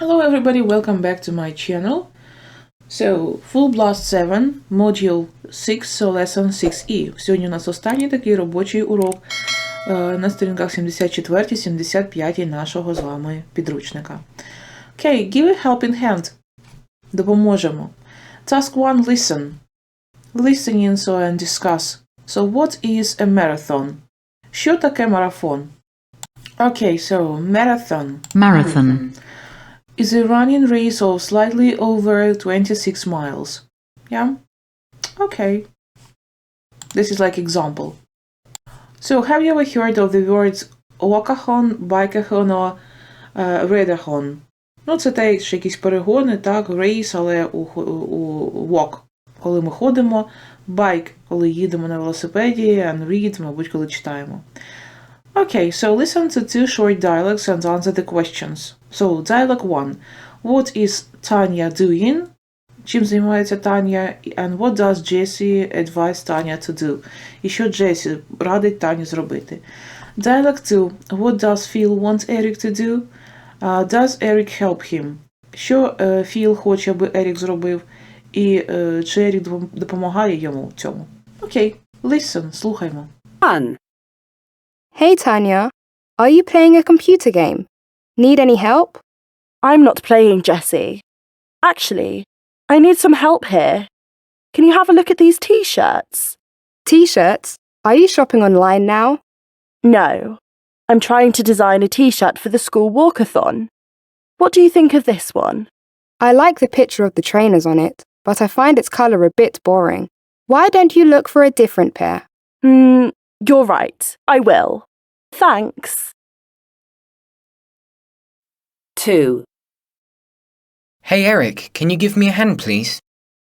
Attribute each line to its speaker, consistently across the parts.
Speaker 1: Hello everybody, welcome back to my channel. So, Full Blast 7, Module 6, so Lesson 6E. Сьогодні у нас останній такий робочий урок е, на сторінках 74-75 нашого з вами підручника. Okay, give a helping hand. Допоможемо. Task 1, listen. Listening so and discuss. So, what is a marathon? Що таке марафон? Okay, so marathon
Speaker 2: Marathon.
Speaker 1: is a running race of slightly over 26 miles. Yeah? Okay. This is like example. So, have you ever heard of the words walkathon, bikeathon or uh, readathon? Ну, це теж якісь перегони, так, race, але у, хо- у walk, коли ми ходимо, bike, коли їдемо на велосипеді, and read, мабуть, коли читаємо. Okay, so listen to two short dialogues and answer the questions. So, dialogue 1. What is Tanya doing? Чим займається Таня? And what does Jessie advise Tanya to do? І що Джесі радить Тані зробити? Dialogue 2. What does Phil want Eric to do? Uh, does Eric help him? Що е, Філ хоче, аби Ерік зробив? І е, чи Ерік допом- допомагає йому в цьому? Окей, listen, слухаймо.
Speaker 3: Fun.
Speaker 4: Hey Tanya, are you playing a computer game? Need any help?
Speaker 3: I'm not playing, Jessie. Actually, I need some help here. Can you have a look at these t shirts?
Speaker 4: T shirts? Are you shopping online now?
Speaker 3: No. I'm trying to design a t shirt for the school walkathon. What do you think of this one?
Speaker 4: I like the picture of the trainers on it, but I find its colour a bit boring. Why don't you look for a different pair?
Speaker 3: Hmm, you're right. I will. Thanks.
Speaker 5: 2.
Speaker 6: Hey Eric, can you give me a hand, please?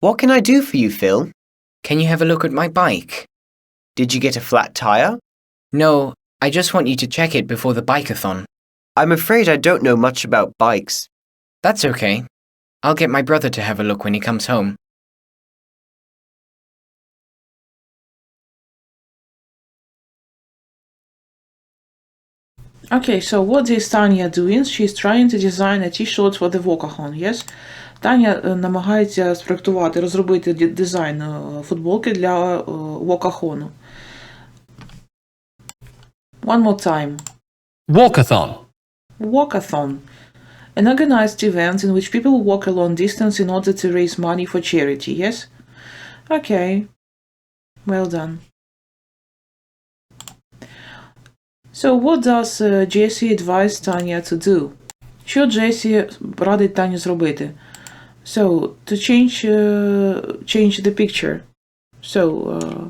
Speaker 5: What can I do for you, Phil?
Speaker 6: Can you have a look at my bike?
Speaker 5: Did you get a flat tire?
Speaker 6: No, I just want you to check it before the bikeathon.
Speaker 5: I'm afraid I don't know much about bikes.
Speaker 6: That's okay. I'll get my brother to have a look when he comes home.
Speaker 1: Okay, so what is Tanya doing? She's trying to design a t-shirt for the walkathon, yes? Таня е, намагається спроектувати, розробити ді- дизайн е, футболки для е, walkathon. One more time.
Speaker 7: Walkathon.
Speaker 1: Walkathon. An organized event in which people walk a long distance in order to raise money for charity, yes? Okay. Well done. So, what does uh, Jesse advise Tanya to do? Що Джесі радить Тані зробити? So, to change, uh, change the picture. So, uh,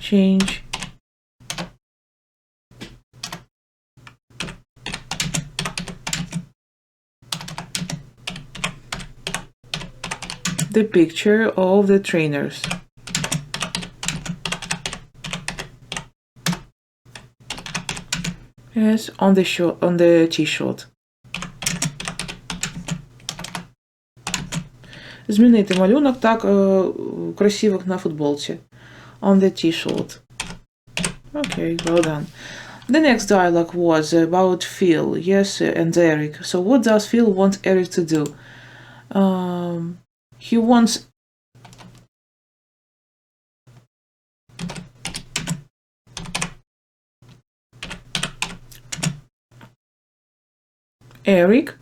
Speaker 1: change the picture of the trainers. Yes, on the short, on the t-shirt. Змінити малюнок так е, красивих на футболці. On the t-shirt. Okay, well done. The next dialogue was about Phil, yes, and Eric. So what does Phil want Eric to do? Um, he wants Eric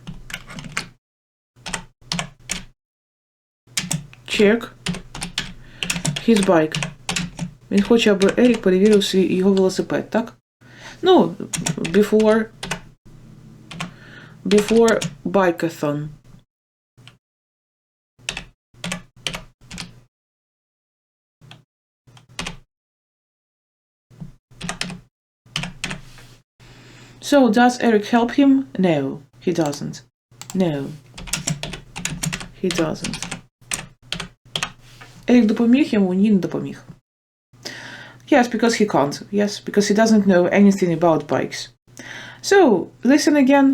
Speaker 1: check his bike. Він хоче, аби Ерік перевірив свій його велосипед, так? Ну, before before bikeathon. So, does Eric help him? No, he doesn't. No. He doesn't. Ерік допоміг йому? Ні, не допоміг. Yes, because he can't. Yes, because he doesn't know anything about bikes. So, listen again.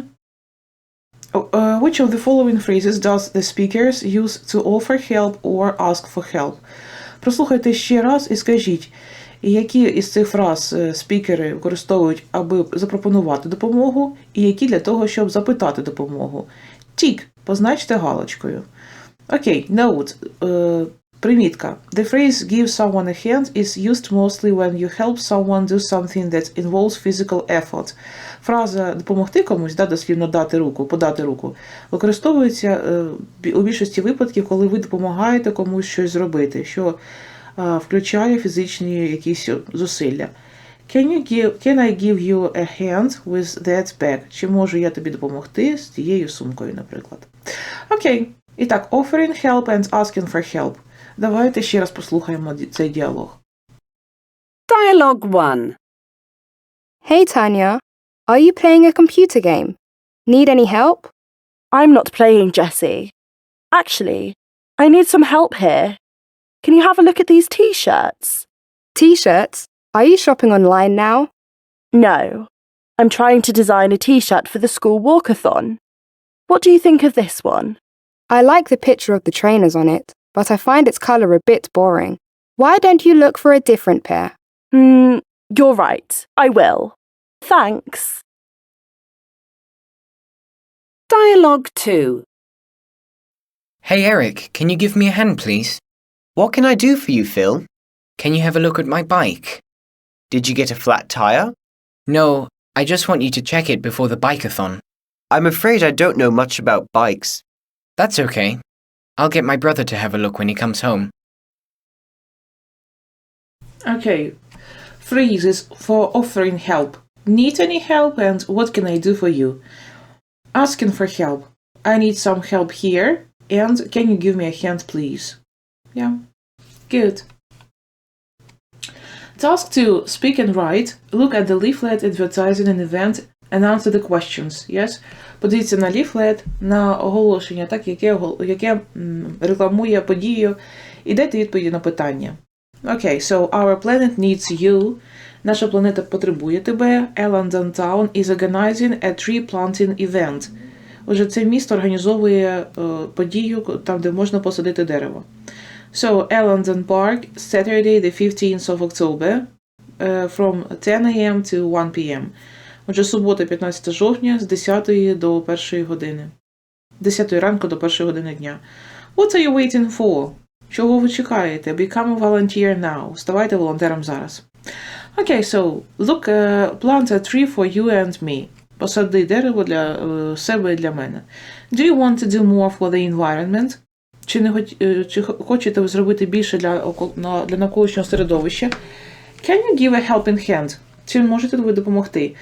Speaker 1: Oh, uh, which of the following phrases does the speakers use to offer help or ask for help? Прослухайте ще раз і скажіть, І які із цих фраз е, спікери використовують, аби запропонувати допомогу, і які для того, щоб запитати допомогу. Тік позначте галочкою. Окей, note. Е, примітка. The phrase give someone a hand is used mostly when you help someone do something that involves physical effort. Фраза допомогти комусь, да, дослівно дати руку, подати руку, використовується е, у більшості випадків, коли ви допомагаєте комусь щось зробити, що включає фізичні якісь зусилля. Can, you give, can I give you a hand with that bag? Чи можу я тобі допомогти з тією сумкою, наприклад? Окей. І так, offering help and asking for help. Давайте ще раз послухаємо ді- цей діалог.
Speaker 2: Dialogue 1.
Speaker 4: Hey Tanya, are you playing a computer game? Need any help?
Speaker 3: I'm not playing, Jessie. Actually, I need some help here. Can you have a look at these t shirts?
Speaker 4: T shirts? Are you shopping online now?
Speaker 3: No. I'm trying to design a t shirt for the school walkathon. What do you think of this one?
Speaker 4: I like the picture of the trainers on it, but I find its colour a bit boring. Why don't you look for a different pair?
Speaker 3: Hmm, you're right. I will. Thanks.
Speaker 2: Dialogue 2.
Speaker 6: Hey, Eric, can you give me a hand, please?
Speaker 5: What can I do for you, Phil?
Speaker 6: Can you have a look at my bike?
Speaker 5: Did you get a flat tire?
Speaker 6: No, I just want you to check it before the bikeathon.
Speaker 5: I'm afraid I don't know much about bikes.
Speaker 6: That's okay. I'll get my brother to have a look when he comes home.
Speaker 1: Okay. Phrases for offering help. Need any help and what can I do for you? Asking for help. I need some help here and can you give me a hand please? Yeah. Good. Task 2. Speak and write. Look at the leaflet advertising an event and answer the questions. Yes? Подивіться на ліфлет, на оголошення, так, яке, яке рекламує подію, і дайте відповіді на питання. Окей, so our planet needs you. Наша планета потребує тебе. A London Town is organizing a tree planting event. Отже, це місто організовує е, подію, там, де можна посадити дерево. So, A London Park, Saturday, the 15th of October, е, from 10 a.m. to 1 p.m. Отже, субота, 15 жовтня, з 10 до 1 години. 10 ранку до 1 години дня. What are you waiting for? Чого ви чекаєте? Become a volunteer now. Ставайте волонтером зараз. Окей, so, look, uh, plant a tree for you and me. Посади дерево для е, себе і для мене. Do you want to do more for the environment? Чи, не хоч, е, чи хочете ви зробити більше для, для навколишнього середовища? Can you give a helping hand? Чи можете ви допомогти?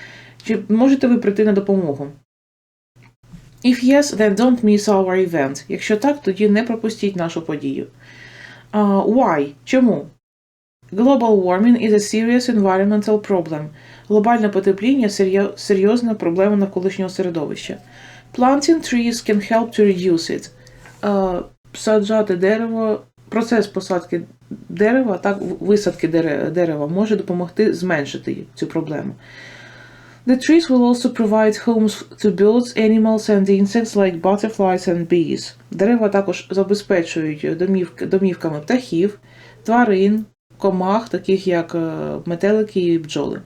Speaker 1: Чи можете ви прийти на допомогу? If yes, then don't miss our event. Якщо так, тоді не пропустіть нашу подію. Uh, why? Чому? Global warming is a serious environmental problem. Глобальне потепління серйозна проблема навколишнього середовища. Planting trees can help to reduce it. Uh, саджати дерево, процес посадки дерева, так, висадки дерева може допомогти зменшити цю проблему. The trees will also provide homes to birds, animals and insects like butterflies and bees. Дерева також забезпечують домівками птахів, тварин, комах, таких як е, метелики і бджоли.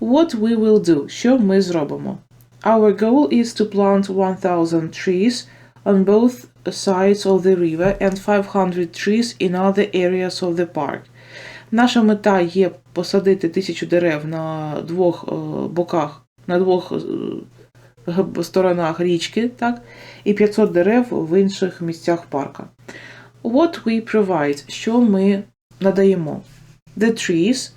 Speaker 1: What we will do? Що ми зробимо? Our goal is to plant 1000 trees on both sides of the river and 500 trees in other areas of the park. Наша мета є посадити тисячу дерев на двох е, боках, на двох е, сторонах річки, так, і 500 дерев в інших місцях парка. What we provide, що ми надаємо? The trees,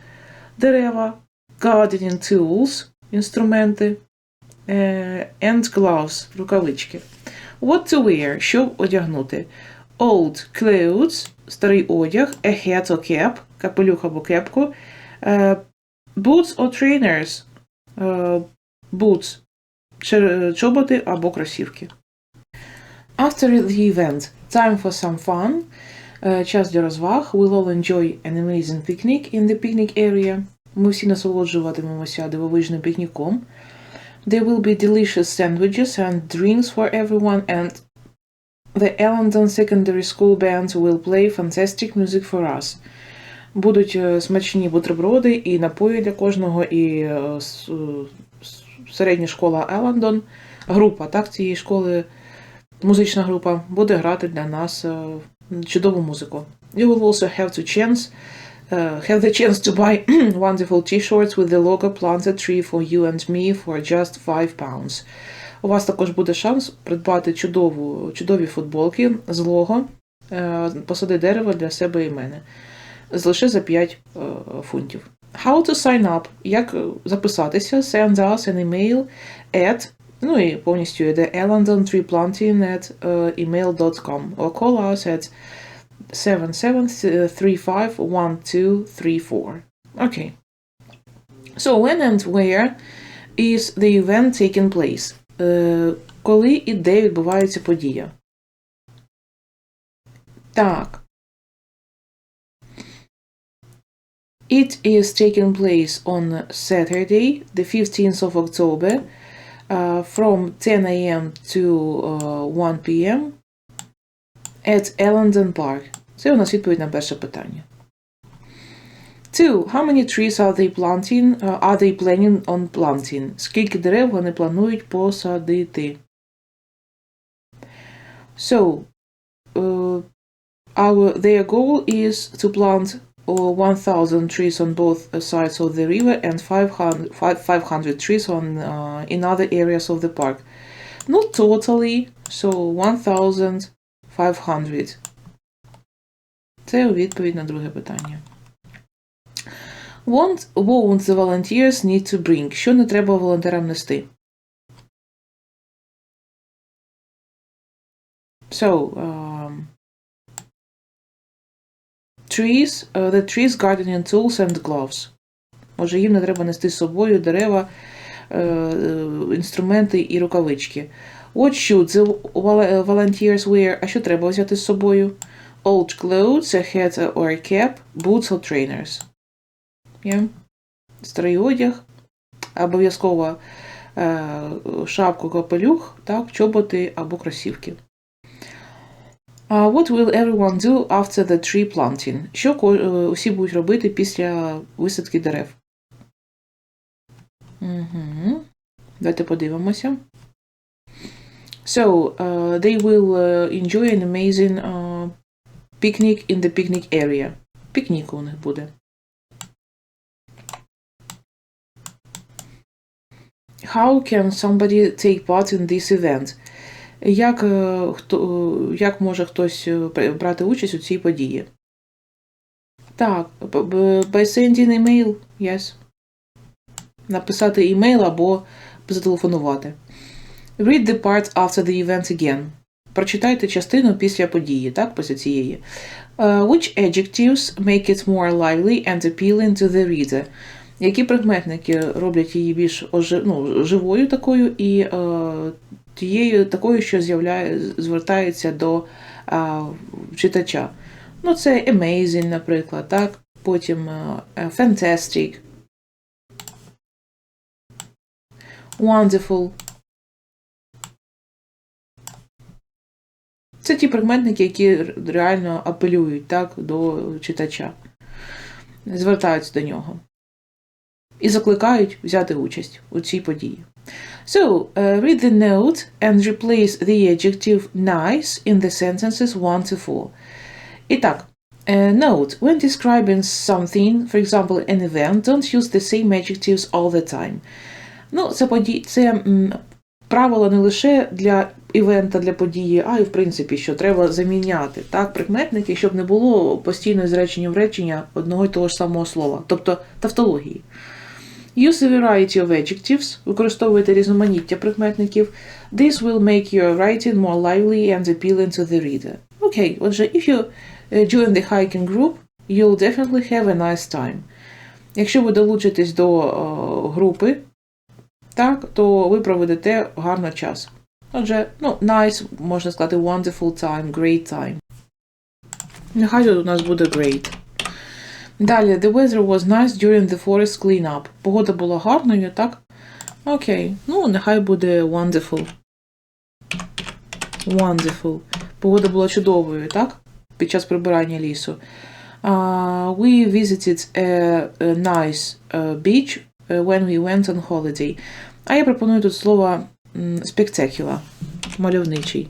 Speaker 1: дерева, gardening tools, інструменти, е, and gloves, рукавички. What to wear, що одягнути? Old clothes, старий одяг, a hat or cap, капелюх або кепку, е, boots or trainers, е, boots, чоботи або кросівки. After the event, time for some fun, е, час для розваг, we'll all enjoy an amazing picnic in the picnic area. Ми всі насолоджуватимемося дивовижним пікніком. There will be delicious sandwiches and drinks for everyone and the Ellendon Secondary School Band will play fantastic music for us. Будуть е, смачні бутерброди і напої для кожного, і е, е, середня школа Еландон, група так, цієї школи, музична група, буде грати для нас е, чудову музику. You will also have to chance uh, have the chance to buy wonderful t-shirts with the logo planted tree for you and me for just 5 pounds. У вас також буде шанс придбати чудову, чудові футболки з лого е, посади дерева для себе і мене. Лише за 5 е, фунтів. How to sign up? Як е, записатися? Send us an email at ну і повністю йде elandon3planting at е, email.com or call us at 77351234. Okay. So when and where is the event taking place? Е, коли і де відбувається подія? Так. It is taking place on Saturday, the 15th of October, uh, from 10 a.m. to uh, 1 p.m. at Ellendon Park. Це у нас відповідь на перше питання. Two. How many trees are they planting? uh, are they planning on planting? Скільки дерев вони планують посадити? So, uh, our, their goal is to plant uh, 1,000 trees on both sides of the river and 500, 500 trees on, uh, in other areas of the park. Not totally, so 1,500. Це у відповідь на друге питання. Won't, won't the volunteers need to bring? Що не треба волонтерам нести? So, um, trees, uh, the trees, gardening tools and gloves. Може, їм не треба нести з собою дерева, е, е, інструменти і рукавички. What should the volunteers wear? А що треба взяти з собою? Old clothes, a hat or a cap, boots or trainers. Yeah. Старий одяг, обов'язково е, шапку, капелюх, так, чоботи або кросівки. Uh, what will everyone do after the tree planting? Що е, усі будуть робити після висадки дерев? Угу. Давайте подивимося. So, uh, they will uh, enjoy an amazing uh, picnic in the picnic area. Пікнік у них буде. How can somebody take part in this event? Як, е, хто, е, як може хтось е, брати участь у цій події? Так, by sending email, yes. Написати email або зателефонувати. Read the part after the event again. Прочитайте частину після події, так, після цієї. Uh, which adjectives make it more lively and appealing to the reader? Які прикметники роблять її більш ожи, ну, живою такою і е, тією такою, що з'являє, звертається до е, читача? Ну, це amazing, наприклад, так? Потім е, fantastic, wonderful. Це ті прикметники, які реально апелюють так, до читача, звертаються до нього і закликають взяти участь у цій події. So, uh, read the note and replace the adjective nice in the sentences 1 to 4. І так, uh, note, when describing something, for example, an event, don't use the same adjectives all the time. Ну, це, поді... це м, правило не лише для івента, для події, а й в принципі, що треба заміняти так, прикметники, щоб не було постійно з речення в речення одного й того ж самого слова, тобто тавтології. Use a variety of adjectives, використовуйте різноманіття прикметників. This will make your writing more lively and appealing to the reader. Окей, отже, if you uh, join the hiking group, you'll definitely have a nice time. Якщо ви долучитесь до о, групи, так, то ви проведете гарно час. Отже, ну, nice, можна сказати, wonderful time, great time. Нехай тут у нас буде great. Далі, the weather was nice during the forest cleanup. Погода була гарною, так? Окей. Ну, нехай буде wonderful. Wonderful. Погода була чудовою, так? Під час прибирання лісу. Uh, we visited a, a nice uh, beach uh, when we went on holiday. А я пропоную тут слово spectacular, мальовничий.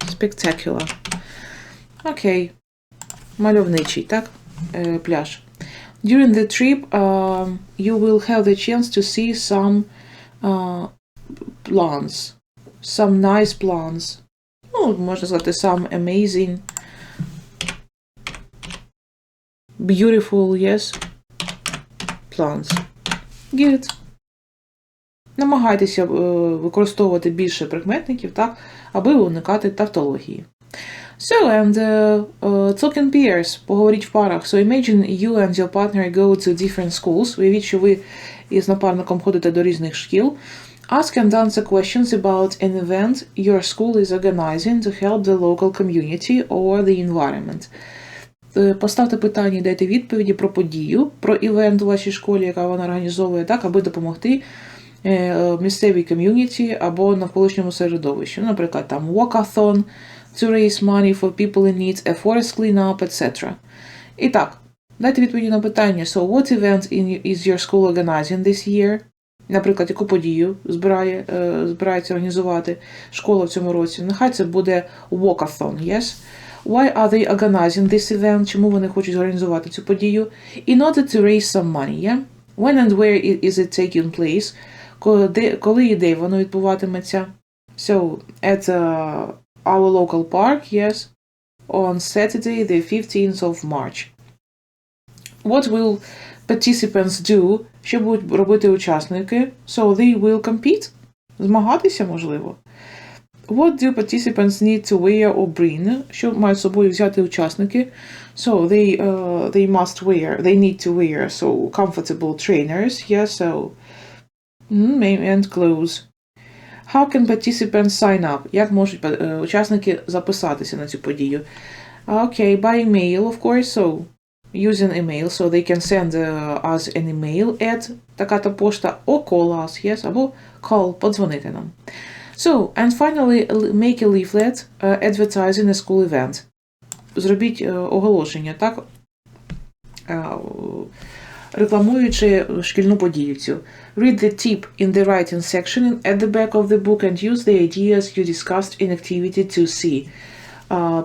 Speaker 1: Spectacular. Окей. Мальовничий, так? Е, пляж. During the trip, um, you will have the chance to see some uh, plants. Some nice plants. Ну, можна сказати, some amazing. Beautiful, yes. Plants. Good. Намагайтеся е, використовувати більше прикметників, так, аби уникати тавтології. So, and uh, uh, talk in pairs, поговоріть в парах. So imagine you and your partner go to different schools. Уявіть, що ви із напарником ходите до різних шкіл. Ask and answer questions about an event your school is organizing to help the local community or the environment. Е, Поставте питання і дайте відповіді про подію, про івент у вашій школі, яка вона організовує, так, аби допомогти е, е, місцевій ком'юніті або навколишньому середовищу. Ну, Наприклад, там walkathon, to raise money for people in need, a forest cleanup, etc. І так, дайте відповіді на питання. So, what event is your school organizing this year? Наприклад, яку подію збирає, е, збирається організувати школа в цьому році? Нехай це буде walkathon, yes? Why are they organizing this event? Чому вони хочуть організувати цю подію? In order to raise some money, yeah? When and where is it taking place? Коли, де- коли і де воно відбуватиметься? So, at uh, our local park, yes, on Saturday, the 15th of March. What will participants do? Що будуть робити учасники? So they will compete? Змагатися, можливо. What do participants need to wear or bring? Що мають з собою взяти учасники? So they uh, they must wear, they need to wear so comfortable trainers, yeah, so mm, and clothes. How can participants sign up? Як можуть е, учасники записатися на цю подію? Okay, by email, of course, so using email, so they can send uh, us an email at така-то пошта, or call us, yes, або call, подзвонити нам. So, and finally, make a leaflet uh, advertising a school event. Зробіть е, оголошення, так? Е, рекламуючи шкільну подію цю. Read the tip in the writing section at the back of the book and use the ideas you discussed in activity 2C. А,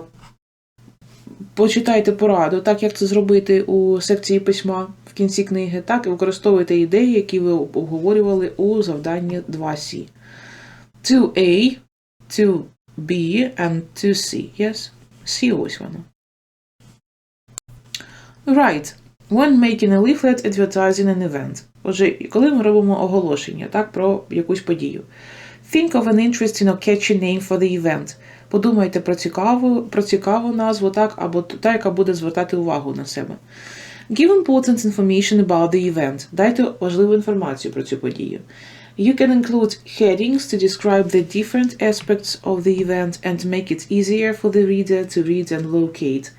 Speaker 1: почитайте пораду, так як це зробити у секції письма в кінці книги, так і використовуйте ідеї, які ви обговорювали у завданні 2C. 2A, 2B and 2C. Yes? C ось воно. Right. When making a leaflet advertising an event. Отже, коли ми робимо оголошення так, про якусь подію. Think of an interesting or catchy name for the event. Подумайте про цікаву, про цікаву назву, так, або та, яка буде звертати увагу на себе. Give important information about the event. Дайте важливу інформацію про цю подію. You can include headings to describe the different aspects of the event and make it easier for the reader to read and locate.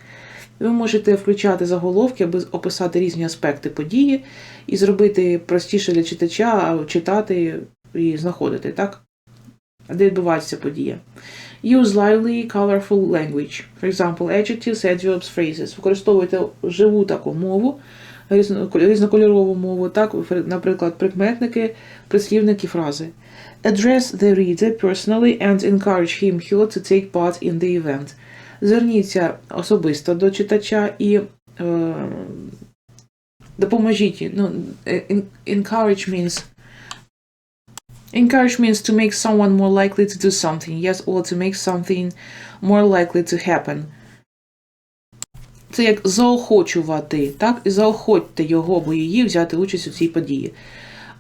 Speaker 1: Ви можете включати заголовки, аби описати різні аспекти події і зробити простіше для читача читати і знаходити, так? Де відбувається подія. Use lively, colorful language. For example, adjectives, adverbs, phrases. Використовуйте живу таку мову, різно- різнокольорову мову, так, наприклад, прикметники, прислівники, фрази. Address the reader personally and encourage him her to take part in the event. Зверніться особисто до читача і е, допоможіть. Ну, е, encourage means Encourage means to make someone more likely to do something, yes, or to make something more likely to happen. Це як заохочувати, так? І заохотьте його або її взяти участь у цій події.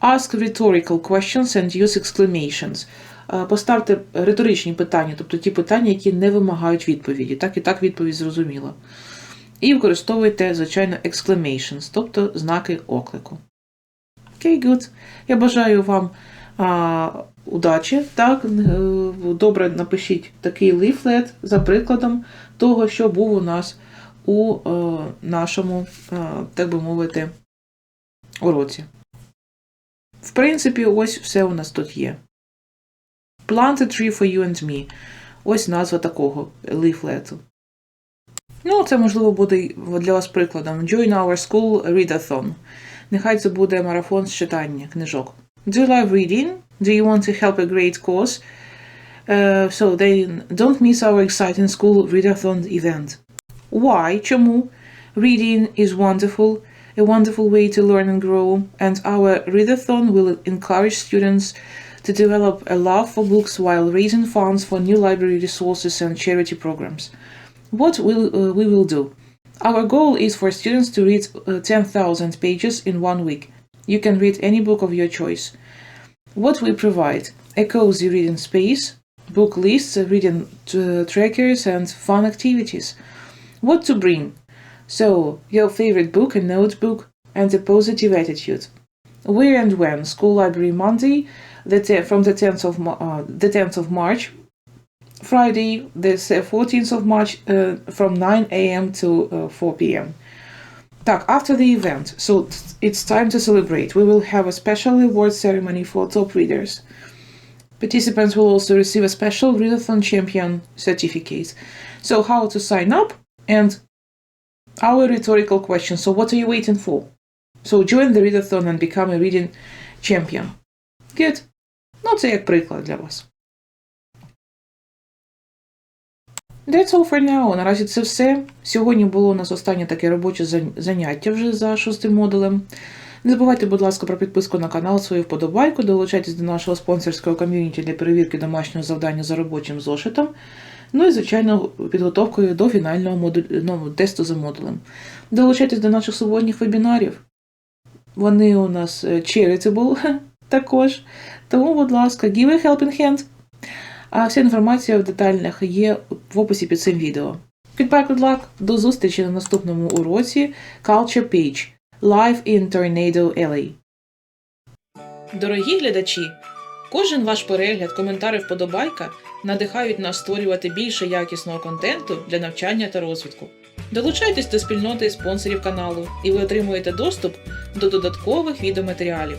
Speaker 1: Ask rhetorical questions and use exclamations. Е, Поставте риторичні питання, тобто ті питання, які не вимагають відповіді. Так і так відповідь зрозуміла. І використовуйте, звичайно, exclamations, тобто знаки оклику. Окей, okay, good. Я бажаю вам а, удачі. Так, е, добре напишіть такий ліфлет за прикладом того, що був у нас у е, нашому, е, так би мовити, уроці. В принципі, ось все у нас тут є. Plant a tree for you and me. Ось назва такого ліфлету. Ну, це можливо буде й для вас прикладом. Join our school readathon. Нехай це буде марафон з читання книжок. Do you love reading? Do you want to help a great cause? Uh, so then don't miss our exciting school readathon event. Why? Чому? Reading is wonderful, a wonderful way to learn and grow, and our readathon will encourage students to develop a love for books while raising funds for new library resources and charity programs. What will uh, we will do? Our goal is for students to read uh, 10,000 pages in one week. You can read any book of your choice. What we provide: a cozy reading space, book lists, reading uh, trackers, and fun activities. What to bring? So, your favorite book, a notebook, and a positive attitude. Where and when? School library Monday, the te- from the 10th of Ma- uh, the 10th of March. Friday, the s- 14th of March, uh, from 9 a.m. to uh, 4 p.m. Так, after the event, so t- it's time to celebrate. We will have a special award ceremony for top readers. Participants will also receive a special Readathon Champion certificate. So, how to sign up and our rhetorical question. So, what are you waiting for? So, join the Readathon and become a reading champion. Good. Ну, це як приклад для вас. That's all for now. Наразі це все. Сьогодні було у нас останнє таке робоче заняття вже за шостим модулем. Не забувайте, будь ласка, про підписку на канал, свою вподобайку, долучайтесь до нашого спонсорського ком'юніті для перевірки домашнього завдання за робочим зошитом. Ну і, звичайно, підготовкою до фінального модулю, ну, тесту за модулем. Долучайтесь до наших суботніх вебінарів. Вони у нас е, charitable також. Тому, будь ласка, give a helping hand. А вся інформація в деталях є в описі під цим відео. Goodbye, good luck! До зустрічі на наступному уроці Culture Page Live in Tornado Alley. Дорогі глядачі! Кожен ваш перегляд, коментар і вподобайка надихають нас створювати більше якісного контенту для навчання та розвитку. Долучайтесь до спільноти спонсорів каналу, і ви отримуєте доступ до додаткових відеоматеріалів.